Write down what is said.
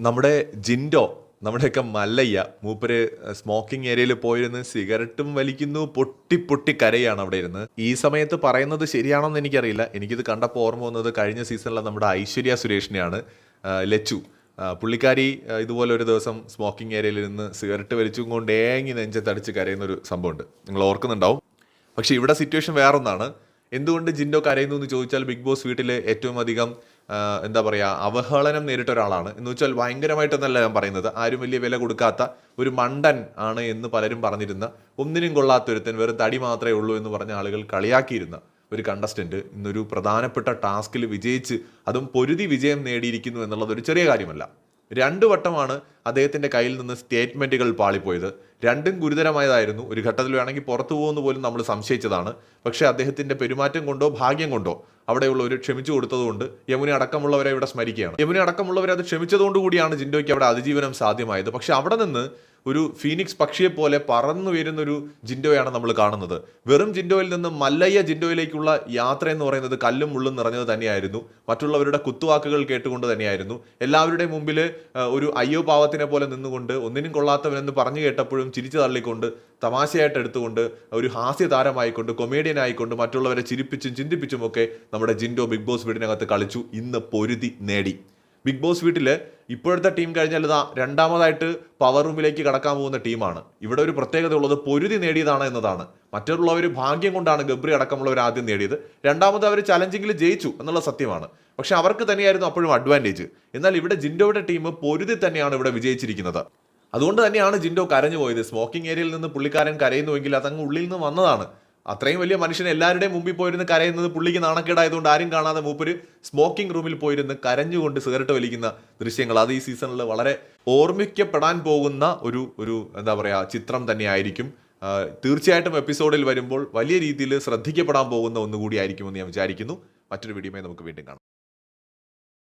നമ്മുടെ ജിൻഡോ നമ്മുടെയൊക്കെ മല്ലയ്യ മൂപ്പര് സ്മോക്കിംഗ് ഏരിയയിൽ പോയിരുന്ന് സിഗരറ്റും വലിക്കുന്നു പൊട്ടി പൊട്ടി കരയാണ് അവിടെ ഇരുന്ന്. ഈ സമയത്ത് പറയുന്നത് ശരിയാണോന്ന് എനിക്കറിയില്ല. എനിക്കിത് കണ്ടപ്പോൾ ഓർമ്മ വന്നത് കഴിഞ്ഞ സീസണിലെ നമ്മുടെ ഐശ്വര്യ സുരേഷിനെയാണ് ലച്ചു. പുള്ളിക്കാരി ഇതുപോലെ ഒരു ദിവസം സ്മോക്കിംഗ് ഏരിയയിൽ നിന്ന് സിഗരറ്റ് വലിച്ചും കൊണ്ട് ഏങ്ങി നെഞ്ചത്തടിച്ച് കരയുന്ന ഒരു സംഭവമുണ്ട്. നിങ്ങൾ ഓർക്കുന്നുണ്ടാവും. പക്ഷേ ഇവിടെ സിറ്റുവേഷൻ വേറൊന്നാണ്. എന്തുകൊണ്ട് ജിൻഡോ കരയുന്നു എന്ന് ചോദിച്ചാൽ ബിഗ് ബോസ് വീട്ടിൽ ഏറ്റവും അധികം എന്താ പറയുക അവഹേളനം നേരിട്ട ഒരാളാണ്. എന്ന് വെച്ചാൽ ഭയങ്കരമായിട്ടൊന്നല്ല ഞാൻ പറയുന്നത്. ആരും വലിയ വില കൊടുക്കാത്ത ഒരു മണ്ടൻ ആണ് എന്ന് പലരും പറഞ്ഞിരുന്ന ഒന്നിനും കൊള്ളാത്തൊരുത്തൻ വെറും തടി മാത്രമേ ഉള്ളൂ എന്ന് പറഞ്ഞ ആളുകൾ കളിയാക്കിയിരുന്ന ഒരു കണ്ടസ്റ്റന്റ് ഇന്നൊരു പ്രധാനപ്പെട്ട ടാസ്കിൽ വിജയിച്ച് അതും പൊരുതി വിജയം നേടിയിരിക്കുന്നു എന്നുള്ളത് ഒരു ചെറിയ കാര്യമല്ല. രണ്ടു വട്ടമാണ് അദ്ദേഹത്തിന്റെ കയ്യിൽ നിന്ന് സ്റ്റേറ്റ്മെന്റുകൾ പാളിപ്പോയത്. രണ്ടും ഗുരുതരമായതായിരുന്നു. ഒരു ഘട്ടത്തിൽ വേണമെങ്കിൽ പുറത്തു പോകുമെന്ന് പോലും നമ്മൾ സംശയിച്ചതാണ്. പക്ഷേ അദ്ദേഹത്തിന്റെ പെരുമാറ്റം കൊണ്ടോ ഭാഗ്യം കൊണ്ടോ അവിടെയുള്ളവർ ക്ഷമിച്ചു കൊടുത്തതുകൊണ്ട് യമുന അടക്കമുള്ളവരെ ഇവിടെ സ്മരിക്കുകയാണ്. യമുന അടക്കമുള്ളവരെ അത് ക്ഷമിച്ചതുകൊണ്ട് കൂടിയാണ് ജിൻഡോയ്ക്ക് അവിടെ അതിജീവനം സാധ്യമായത്. പക്ഷേ അവിടെ നിന്ന് ഒരു ഫീനിക്സ് പക്ഷിയെ പോലെ പറന്നു വരുന്ന ഒരു ജിൻഡോയാണ് നമ്മൾ കാണുന്നത്. വെറും ജിൻഡോയിൽ നിന്ന് മല്ലയ്യ ജിൻഡോയിലേക്കുള്ള യാത്ര എന്ന് പറയുന്നത് കല്ലും മുള്ളും നിറഞ്ഞത് തന്നെയായിരുന്നു. മറ്റുള്ളവരുടെ കുത്തുവാക്കുകൾ കേട്ടുകൊണ്ട് തന്നെയായിരുന്നു. എല്ലാവരുടെയും മുമ്പിൽ ഒരു അയ്യോ പാവത്തിനെ പോലെ നിന്നുകൊണ്ട് ഒന്നിനും കൊള്ളാത്തവനെന്ന് പറഞ്ഞു കേട്ടപ്പോഴും ചിരിച്ചു തള്ളിക്കൊണ്ട് തമാശയായിട്ട് എടുത്തുകൊണ്ട് ഒരു ഹാസ്യ താരമായിക്കൊണ്ട് കൊമേഡിയൻ ആയിക്കൊണ്ട് മറ്റുള്ളവരെ ചിരിപ്പിച്ചും ചിന്തിപ്പിച്ചും ഒക്കെ നമ്മുടെ ജിൻഡോ ബിഗ് ബോസ് വീടിനകത്ത് കളിച്ചു. ഇന്ന് പൊരുതി നേടി. ബിഗ് ബോസ് വീട്ടിൽ ഇപ്പോഴത്തെ ടീം കഴിഞ്ഞാൽ ഇതാ രണ്ടാമതായിട്ട് പവർ റൂമിലേക്ക് കടക്കാൻ പോകുന്ന ടീമാണ്. ഇവിടെ ഒരു പ്രത്യേകത ഉള്ളത് പൊരുതി നേടിയതാണ് എന്നതാണ്. മറ്റുള്ളവർ ഭാഗ്യം കൊണ്ടാണ് ഗബ്രി അടക്കമുള്ളവർ ആദ്യം നേടിയത്. രണ്ടാമത് അവർ ചലഞ്ചിങ്ങിൽ ജയിച്ചു എന്നുള്ള സത്യമാണ്. പക്ഷെ അവർക്ക് തന്നെയായിരുന്നു അപ്പോഴും അഡ്വാന്റേജ് എന്നാൽ ഇവിടെ ജിൻഡോയുടെ ടീം പൊരുതി തന്നെയാണ് ഇവിടെ വിജയിച്ചിരിക്കുന്നത്. അതുകൊണ്ട് തന്നെയാണ് ജിൻഡോ കരഞ്ഞു പോയത് സ്മോക്കിംഗ് ഏരിയയിൽ നിന്ന് പുള്ളിക്കാരൻ കരയുന്നുവെങ്കിൽ അതങ്ങ് ഉള്ളിൽ നിന്ന് വന്നതാണ്. അത്രയും വലിയ മനുഷ്യൻ എല്ലാവരുടെയും മുമ്പിൽ പോയിരുന്ന് കരയുന്നത് പുള്ളിക്ക് നാണക്കേടായതുകൊണ്ട് ആരും കാണാതെ മൂപ്പര് സ്മോക്കിംഗ് റൂമിൽ പോയിരുന്ന് കരഞ്ഞുകൊണ്ട് സിഗരറ്റ് വലിക്കുന്ന ദൃശ്യങ്ങൾ അത് ഈ സീസണിൽ വളരെ ഓർമ്മിക്കപ്പെടാൻ പോകുന്ന ഒരു ഒരു എന്താ പറയുക ചിത്രം തന്നെയായിരിക്കും. തീർച്ചയായിട്ടും എപ്പിസോഡിൽ വരുമ്പോൾ വലിയ രീതിയിൽ ശ്രദ്ധിക്കപ്പെടാൻ പോകുന്ന ഒന്നുകൂടി ആയിരിക്കുമെന്ന് ഞാൻ വിചാരിക്കുന്നു. മറ്റൊരു വീഡിയോയുമായി നമുക്ക് വീണ്ടും കാണാം.